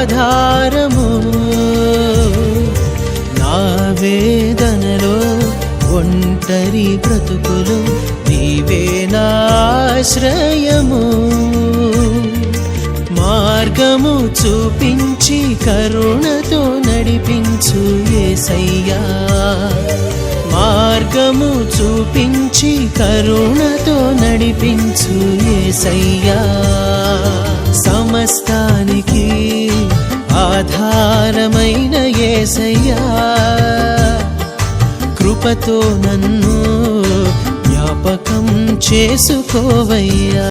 ఆధారము. నా వేదనలో ఒంటరి బ్రతుకులు నీవే నాశ్రయము మార్గము చూపించి కరుణతో నడిపించు ఏసయ్యా. మార్గము చూపించి కరుణతో నడిపించు ఏసయ్యా. ఆధారమైన ఏసయ్యా కృపతో నన్ను జ్ఞాపకం చేసుకోవయ్యా.